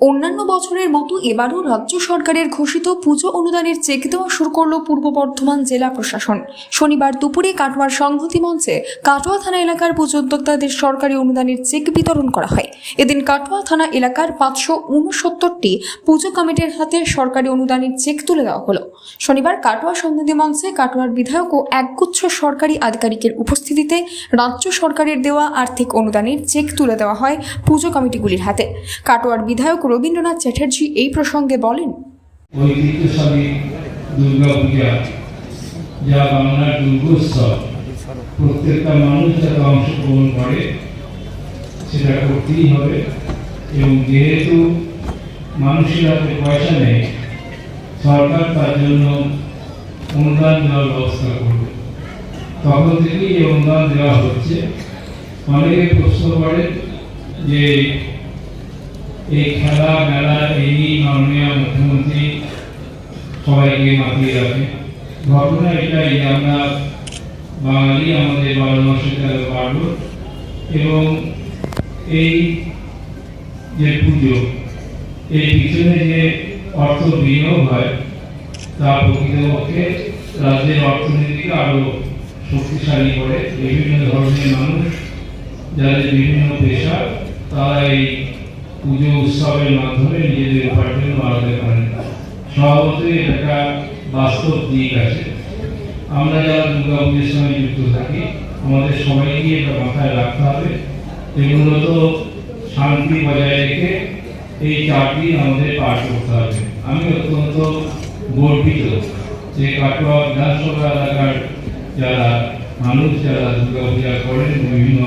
অন্যান্য বছরের মতো এবারও রাজ্য সরকারের ঘোষিত পুজো অনুদানের চেক দেওয়া শুরু করল পূর্ব বর্ধমান জেলা প্রশাসন। শনিবার দুপুরে কাটোয়ার সংহতি মঞ্চে কাটোয়া থানা এলাকার পুজো উদ্যোক্তাদের সরকারি অনুদানের চেক বিতরণ করা হয়। এদিন কাটোয়া থানা এলাকার পাঁচশো উনসত্তরটি পুজো কমিটির হাতে সরকারি অনুদানের চেক তুলে দেওয়া হলো। শনিবার কাটোয়া সংহতি মঞ্চে কাটোয়ার বিধায়ক ও একগুচ্ছ সরকারি আধিকারিকের উপস্থিতিতে রাজ্য সরকারের দেওয়া আর্থিক অনুদানের চেক তুলে দেওয়া হয় পুজো কমিটিগুলির হাতে। কাটোয়ার বিধায়ক রবীন্দ্রনাথ চ্যাটার্জি এই প্রসঙ্গে বলেন, ঐতিহ্যশালী দুর্গা পূজা, যা বাংলার দুর্গোৎসব, প্রত্যেকটা মানুষ যাতে অংশগ্রহণ করে, সেটা করতেই হবে। এবং যেহেতু মানুষের হাতে পয়সা নেই, সরকার তার জন্য অনুদান দেওয়ার ব্যবস্থা করবে। তখন থেকেই এই অনুদান দেওয়া হচ্ছে। অনেকে প্রশ্ন করে যে এই খেলা, মেলা, এই মাননীয় মুখ্যমন্ত্রী সবাইকে মাতিয়ে রাখে। ঘটনা এটাই, আমরা বাঙালি, আমাদের বারো মাসে তেরো পারল এবং এই যে পুজো এই পিছনে যে অর্থ বিনিয়োগ হয়, তা প্রকৃতপক্ষে রাজ্যের অর্থনীতিকে আরও শক্তিশালী করে। বিভিন্ন ধরনের মানুষ, যাদের বিভিন্ন পেশা, তারা এই পুজো উৎসবের মাধ্যমে নিজেদের উপার্জন বাড়াতে পারেন। স্বভাবতই একটা বাস্তব দিক আছে। আমরা যারা দুর্গা পুজোর সঙ্গে যুক্ত থাকি, আমাদের সবাইকে এটা মাথায় রাখতে হবে এগুলো তো শান্তি বজায় রেখে এই চারটি আমাদের পাঠ করতে হবে। আমি অত্যন্ত গর্বিত যে কাটোয়া বিধানসভা এলাকার যারা মানুষ, যারা দুর্গা পূজা করেন বিভিন্ন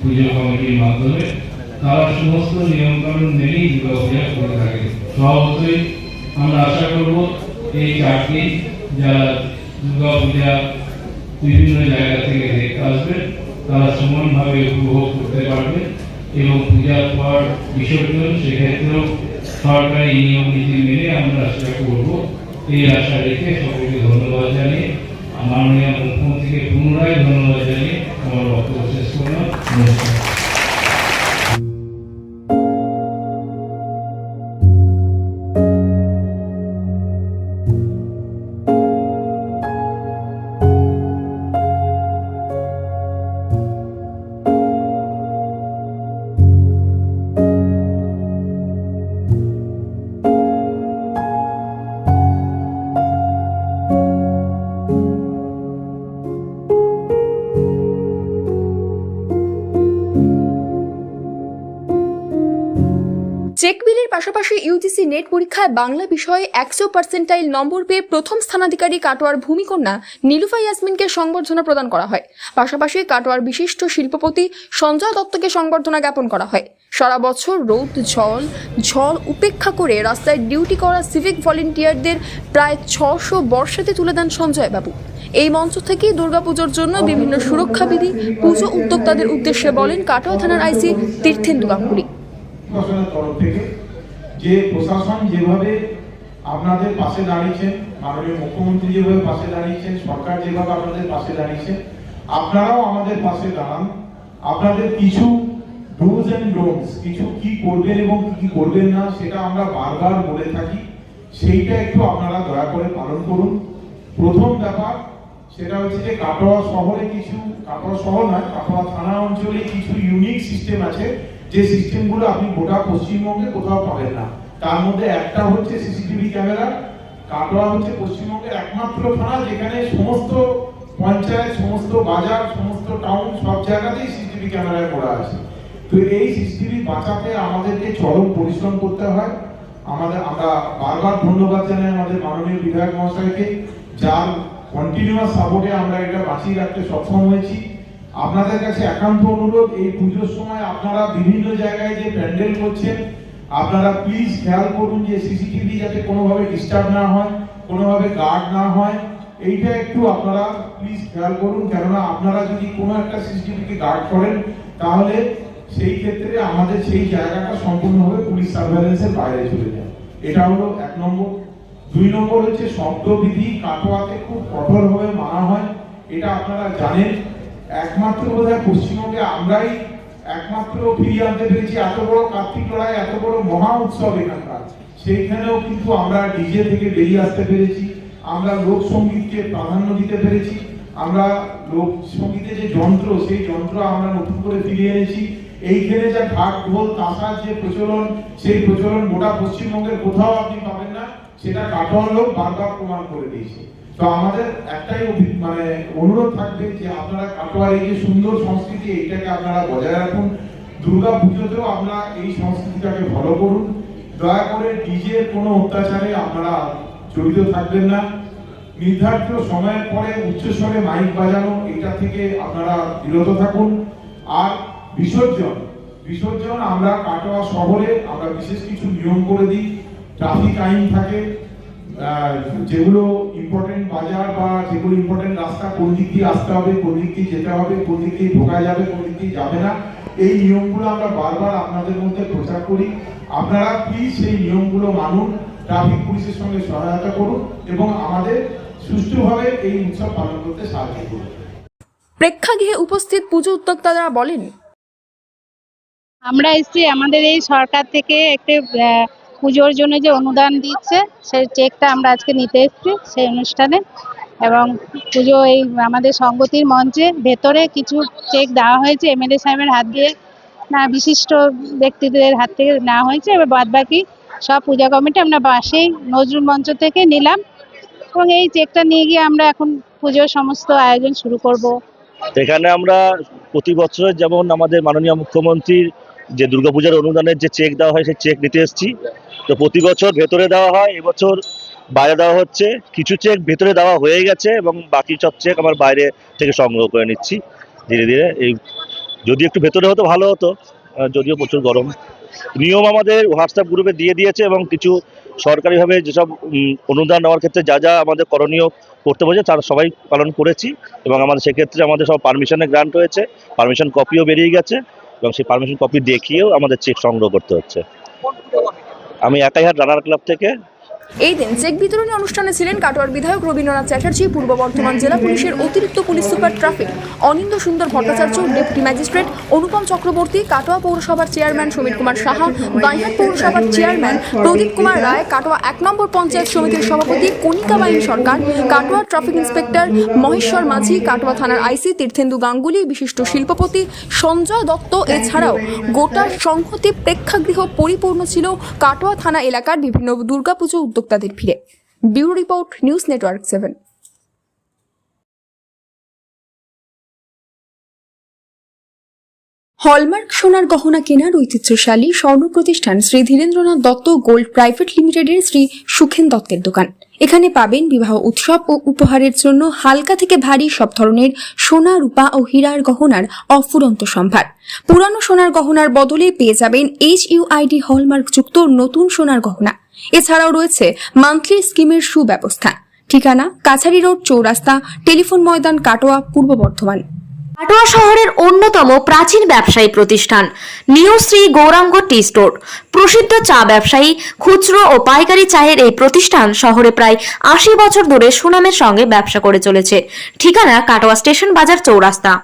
পুজো কমিটির মাধ্যমে তারা সমস্ত নিয়মকানুন মেনেই পূজা করে থাকে। স্বভাবতই আমরা আশা করব এই চারটি যারা দুর্গা বিভিন্ন জায়গা থেকে দেখতে আসবেন তারা সমানভাবে উপভোগ করতে পারবে এবং পূজার পর বিসর্জন, সেক্ষেত্রেও সরকারি নিয়ম নীতি মেনে আমরা সেটা করব। এই আশা রেখে সকলকে ধন্যবাদ জানিয়ে, মাননীয় মুখ্যমন্ত্রীকে পুনরায় ধন্যবাদ জানিয়ে আমার বক্তব্য শেষ করলাম। নমস্কার। চেক বিলের পাশাপাশি ইউজিসি নেট পরীক্ষায় বাংলা বিষয়ে একশো পার্সেন্টাইল নম্বর পেয়ে প্রথম স্থানাধিকারী কাটোয়ার ভূমিকন্যা নীলুফা ইয়াসমিনকে সংবর্ধনা প্রদান করা হয়। পাশাপাশি কাটোয়ার বিশিষ্ট শিল্পপতি সঞ্জয় দত্তকে সংবর্ধনা জ্ঞাপন করা হয়। সারা বছর রোদ জল ঝড় উপেক্ষা করে রাস্তায় ডিউটি করা সিভিক ভলেন্টিয়ারদের প্রায় ছশো বর্ষাতে তুলে দেন সঞ্জয় বাবু। এই মঞ্চ থেকে দুর্গাপুজোর জন্য বিভিন্ন সুরক্ষাবিধি, পুজো উদ্যোক্তাদের উদ্দেশ্যে বলেন কাটোয়া থানার আইসি তীর্থেন্দু গাঙ্গুলি। প্রশাসনের তরফ থেকে যে প্রশাসন যেভাবে আপনাদের পাশে দাঁড়িয়েছেন, মাননীয় মুখ্যমন্ত্রী যেভাবে পাশে দাঁড়িয়েছেন, সরকার যেভাবে আপনাদের পাশে দাঁড়িয়েছে আপনারাও আমাদের পাশে দাঁড়ান। আপনাদের কিছু ডুজ অ্যান্ড ডোন্টস কিছু কি করবেন এবং কি কি করবেন না, সেটা আমরা বারবার বলে থাকি। সেইটা একটু আপনারা দয়া করে পালন করুন। প্রথম ব্যাপার, সেটা হচ্ছে যে কাটোয়া শহরে কিছু, কাটোয়া শহর নয়, কাটোয়া থানা অঞ্চলে কিছু ইউনিক সিস্টেম আছে। যে সিস্টেমগুলো আপনি গোটা পশ্চিমবঙ্গে কোথাও পাবেন না। তার মধ্যে একটা হচ্ছে সিসিটিভি ক্যামেরা, কাটোয়া হচ্ছে পশ্চিমবঙ্গের একমাত্র থানা যেখানে সমস্ত পঞ্চায়েত, সমস্ত বাজার, সমস্ত টাউন সব জায়গাতেই সিসিটিভি ক্যামেরায় করা আছে। তো এই সিসিটিভি বাঁচাতে আমাদেরকে চরম পরিশ্রম করতে হয়। আমাদের, আমরা বারবার ধন্যবাদ জানাই আমাদের মাননীয় বিধায়ক মহাশয়কে, যার কন্টিনিউয়াস সাপোর্টে আমরা এটা বাঁচিয়ে রাখতে সক্ষম হয়েছি। আপনাদের কাছে একান্ত অনুরোধ, এই পুজোর সময় আপনারা বিভিন্ন জায়গায় যে প্যান্ডেল করছেন, আপনারা প্লিজ খেয়াল করুন যে সিসিটিভি যাতে কোনোভাবে ডিস্টার্ব না হয়, কোনোভাবে গার্ড না হয়। এইটা একটু আপনারা প্লিজ খেয়াল করুন, কেননা আপনারা যদি কোনো একটা সিসিটিভিকে গার্ড করেন, তাহলে সেই ক্ষেত্রে আমাদের সেই জায়গাটা সম্পূর্ণভাবে পুলিশ সার্ভেলেন্সের বাইরে চলে যায়। এটা হলো এক নম্বর। দুই নম্বর হচ্ছে শব্দবিধি কাটোয়াতে খুব কঠোরভাবে মানা হয়, এটা আপনারা জানেন। একমাত্র বোধহয় পশ্চিমবঙ্গে আমরাই একমাত্র ফিরিয়ে আনতে পেরেছি। এত বড় কার্তিক লড়াই, এত বড় মহা উৎসব এখানকার। সেইখানেও কিন্তু আমরা ডিজে থেকে বেরিয়ে আসতে পেরেছি। আমরা লোকসঙ্গীতকে প্রাধান্য দিতে পেরেছি। আমরা লোক সঙ্গীতের যে যন্ত্র, সেই যন্ত্র আমরা নতুন করে ফিরিয়ে এনেছি। এইখানে যা ঢাক ঢোল তাসার যে প্রচলন, সেই প্রচলন গোটা পশ্চিমবঙ্গের কোথাও আপনি পাবেন না। সেটা কাটোয়ার লোক বারবার প্রমাণ করে দিয়েছে। তো আমাদের একটাই মানে অনুরোধ থাকবে যে আপনারা কাটোয়ার এই যে সুন্দর সংস্কৃতি, এইটাকে আপনারা বজায় রাখুন। দুর্গা পুজোতেও আমরা এই সংস্কৃতিটাকে ফলো করুন। দয়া করে ডিজে কোনো অত্যাচারে আপনারা জড়িত থাকবেন না। নির্ধারিত সময়ের পরে উচ্চস্বরে মাইক বাজানো, এটা থেকে আপনারা বিরত থাকুন। আর বিসর্জন বিসর্জন আমরা কাটোয়া শহরে আমরা বিশেষ কিছু নিয়ম করে দিই। ট্রাফিক আইন থাকে যেগুলো ইম্পর্টেন্ট বাজার বা যেগুলো ইম্পর্টেন্ট রাস্তা কোন দিক দিয়ে আসতে হবে কোন দিক দিয়ে যেতে হবে কোন দিক দিয়ে ঢোকা যাবে কোন দিক দিয়ে যাবে না এই নিয়মগুলো আমরা বারবার আপনাদের মধ্যে প্রচার করি। আপনারা প্লিজ সেই নিয়মগুলো মানুন ট্রাফিক পুলিশের সঙ্গে সহায়তা করুন এবং আমাদের সুষ্ঠুভাবে এই উৎসব পালন করতে সাহায্য করুন। প্রেক্ষাগৃহে উপস্থিত পুজো উদ্যোক্তারা বলেন আমরা এসেছি আমাদের এই সরকার থেকে একটি পুজোর জন্য যে অনুদান দিচ্ছে, সেই চেকটা আমরা আজকে নিতে এসেছি সেই অনুষ্ঠানে। এবং পুজো এই আমাদের সংগতির মঞ্চে ভেতরে কিছু চেক দেওয়া হয়েছে এমএলএ সাহেবের হাত দিয়ে না, বিশিষ্ট ব্যক্তিদের হাত থেকে নেওয়া হয়েছে। এবার বাদ বাকি সব পূজা কমিটি আমরা বাসেই নজরুল মঞ্চ থেকে নিলাম। এবং এই চেকটা নিয়ে গিয়ে আমরা এখন পুজোর সমস্ত আয়োজন শুরু করব। এখানে আমরা প্রতি বছর যেমন আমাদের মাননীয় মুখ্যমন্ত্রীর যে দুর্গাপূজার অনুদানের যে চেক দেওয়া হয়, সেই চেক নিতে এসেছি। তো প্রতি বছর ভেতরে দেওয়া হয়, এবছর বাইরে দেওয়া হচ্ছে। কিছু চেক ভেতরে দেওয়া হয়ে গেছে এবং বাকি সব চেক আমার বাইরে থেকে সংগ্রহ করে নিচ্ছি ধীরে ধীরে। এই যদি একটু ভেতরে হতো, ভালো হতো। যদিও প্রচুর গরম। নিয়ম আমাদের হোয়াটসঅ্যাপ গ্রুপে দিয়ে দিয়েছে এবং কিছু সরকারিভাবে যেসব অনুদান নেওয়ার ক্ষেত্রে যা যা আমাদের করণীয় করতে বলেছে, তার সবাই পালন করেছি এবং আমাদের সেক্ষেত্রে আমাদের সব পারমিশনের গ্রান্ট হয়েছে। পারমিশন কপিও বেরিয়ে গেছে এবং সেই পারমিশন কপি দেখিয়েও আমাদের চেক সংগ্রহ করতে হচ্ছে। আমি একাইহাট রানার ক্লাব থেকে। এই দিন চেক বিতরণী অনুষ্ঠানে ছিলেন কাটোয়ার বিধায়ক রবীন্দ্রনাথ চ্যাটার্জি, পূর্ব বর্ধমান জেলা পুলিশের অতিরিক্ত police super traffic, Aninda Sundar Bhattacharya, deputy magistrate, Anupam Chakraborty, Katwa পৌরসভার চেয়ারম্যান সমীর কুমার সাহা, বাইহাট পৌরসভার চেয়ারম্যান প্রদীপ কুমার রায়, কাটোয়া এক নম্বর পঞ্চায়েত সমিতির সভাপতি কণিকা বাইন সরকার, কাটোয়া ট্রাফিক ইন্সপেক্টর মহেশ্বর মাঝি, কাটোয়া থানার আইসি তীর্থেন্দু গাঙ্গুলি, বিশিষ্ট শিল্পপতি সঞ্জয় দত্ত, এছাড়াও গোটা সংহতি প্রেক্ষাগৃহ পরিপূর্ণ ছিল কাটোয়া থানা এলাকার বিভিন্ন দুর্গাপুজো উদ্যোক্তাদের ভিড়ে bureau report, news network seven. Hallmark সোনার গহনা কেনার ঐতিহ্যশালী স্বর্ণ প্রতিষ্ঠান শ্রী ধীরেন্দ্রনাথ দত্ত গোল্ড প্রাইভেট লিমিটেডের শ্রী সুখেন দত্তের দোকান। এখানে পাবেন বিবাহ উৎসব ও উপহারের জন্য হালকা থেকে ভারী সব ধরনের সোনা, রূপা ও হীরার গহনার অফুরন্ত সম্ভার। পুরানো সোনার গহনার বদলে পেয়ে যাবেন এইচ ইউআইডি হলমার্ক যুক্ত নতুন সোনার গহনা। এছাড়াও রয়েছে মান্থলি স্কিমের সুব্যবস্থা। ঠিকানা কাছারি রোড চৌরাস্তা, টেলিফোন ময়দান, কাটোয়া, পূর্ব বর্ধমান। কাটোয়া শহরের অন্যতম প্রাচীন ব্যবসায়ী প্রতিষ্ঠান new Shri Gouranga tea store. প্রসিদ্ধ চা ব্যবসায়ী, খুচরো ও পাইকারি চায়ের এই প্রতিষ্ঠান শহরে প্রায় আশি বছর ধরে সুনামের সঙ্গে ব্যবসা করে চলেছে। ঠিকানা কাটোয়া স্টেশন বাজার চৌরাস্তা।